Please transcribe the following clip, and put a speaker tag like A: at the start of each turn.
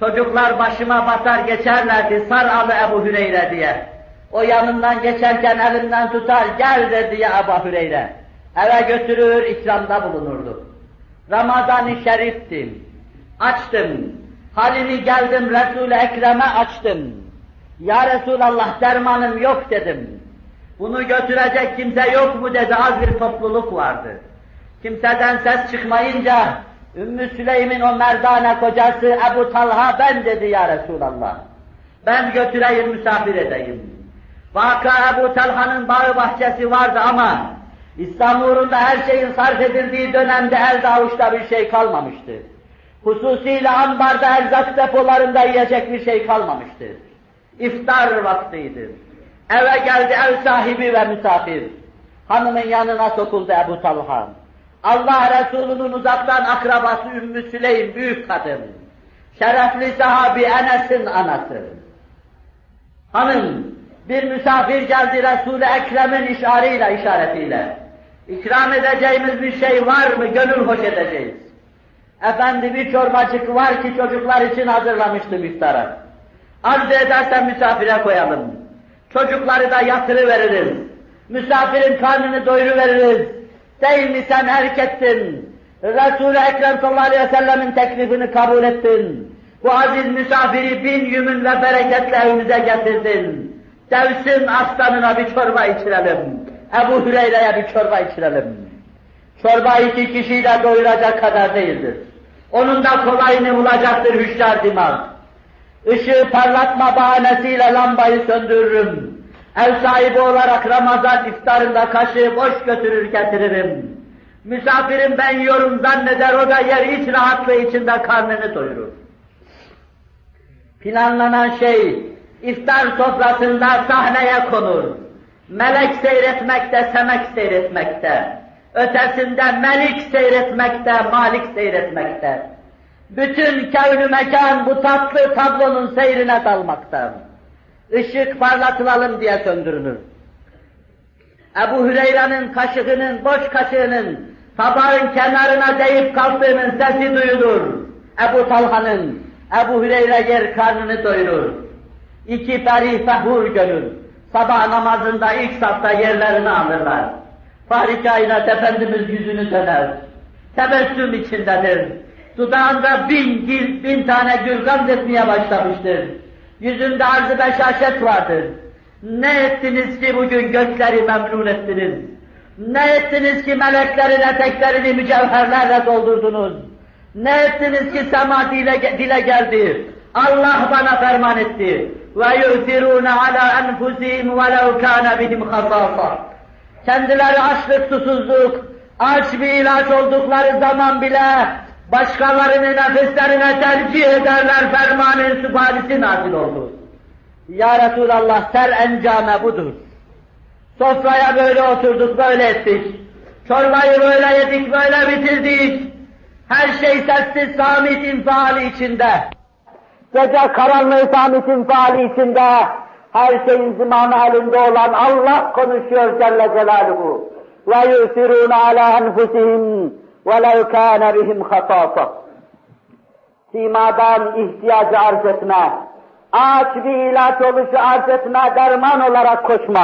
A: Çocuklar başıma batar geçerlerdi Saralı Ebu Hüreyre diye. O yanından geçerken elimden tutar gel dedi ya Ebu Hüreyre. Eve götürür ikramda bulunurdu. Ramazan-ı Şerif'tim. Açtım. Halini geldim Resul-i Ekrem'e açtım. Ya Resulallah dermanım yok dedim. Bunu götürecek kimse yok mu dedi az bir topluluk vardı. Kimseden ses çıkmayınca Ümmü Süleym'in o merdane kocası Ebu Talha ben dedi ya Resulallah. Ben götüreyim misafir edeyim. Vaka Ebu Talha'nın bağı bahçesi vardı ama İslam uğrunda her şeyin sarf edildiği dönemde elde avuçta bir şey kalmamıştı. Hususiyle ambarda erzak depolarında yiyecek bir şey kalmamıştı. İftar vaktiydi. Eve geldi ev sahibi ve misafir. Hanımın yanına sokuldu Ebu Talha. Allah Resulü'nün uzaktan akrabası Ümmü Süleym büyük kadın. Şerefli sahabi Enes'in anası. Hanım, bir misafir geldi Resul-i Ekrem'in işarıyla, işaretiyle. İkram edeceğimiz bir şey var mı? Gönül hoş edeceğiz. Efendi bir çorbacık var ki çocuklar için hazırlamıştım iftara. Arzu edersen misafire koyalım. Çocukları da yatırıveririz. Misafirin karnını doyuruveririz. Değil mi sen erkeksin? Resul-i Ekrem sallallahu aleyhi ve sellemin teklifini kabul ettin. Bu aziz misafiri bin yümün ve bereketle evimize getirdin. Devsin aslanına bir çorba içirelim. Ebu Hüreyre'ye bir çorba içirelim. Çorba iki kişiyi de doyuracak kadar değildir. Onun da kolayını bulacaktır hüşyar dimağ. Işığı parlatma bahanesiyle lambayı söndürürüm. Ev sahibi olarak Ramazan iftarında kaşığı boş götürür getiririm. Misafirim ben yiyorum zanneder o da yer hiç rahatlığı içinde karnını doyurur. Planlanan şey iftar sofrasında sahneye konur. Melek seyretmekte, semek seyretmekte. Ötesinde melik seyretmekte, malik seyretmekte. Bütün kevn mekan bu tatlı tablonun seyrine dalmakta. Işık parlatılalım diye söndürülür. Ebu Hüreyre'nin kaşığının, boş kaşığının tabağın kenarına değip kalktığının sesi duyulur. Ebu Talha'nın, Ebu Hüreyre yer karnını doyurur. İki peri fehur gönül, sabah namazında ilk safta yerlerini alırlar. Fahri kainat Efendimiz yüzünü döner. Tebessüm içindedir. Dudağında bin, gil, bin tane gül etmeye başlamıştır. Yüzünde arz-ı beşaşet vardır. Ne ettiniz ki bugün gökleri memnun ettiniz? Ne ettiniz ki meleklerin eteklerini mücevherlerle doldurdunuz? Ne ettiniz ki sema dile, dile geldi? Allah bana ferman etti. Ve yu'tirûne alâ enfusihim velev kâne bihim hasâsâ. Kendileri açlık, susuzluk, aç bir ilaç oldukları zaman bile başkalarını nefislerine tercih ederler fermanın siparişi nazil oldu. Ya Resulallah ser encame budur. Sofraya böyle oturduk, böyle ettik. Çorbayı böyle yedik, böyle bitirdik. Her şey sessiz samit infiali içinde. Gece karanlığı samit infiali içinde. Her şeyin zimanı halinde olan Allah konuşuyor Celle Celaluhu. Ve yusirûne alâ enfusihim وَلَوْ كَانَ بِهِمْ خَصَاصًا Simadan ihtiyacı arz etme, aç bir ilaç oluşu arz etme, derman olarak koşma.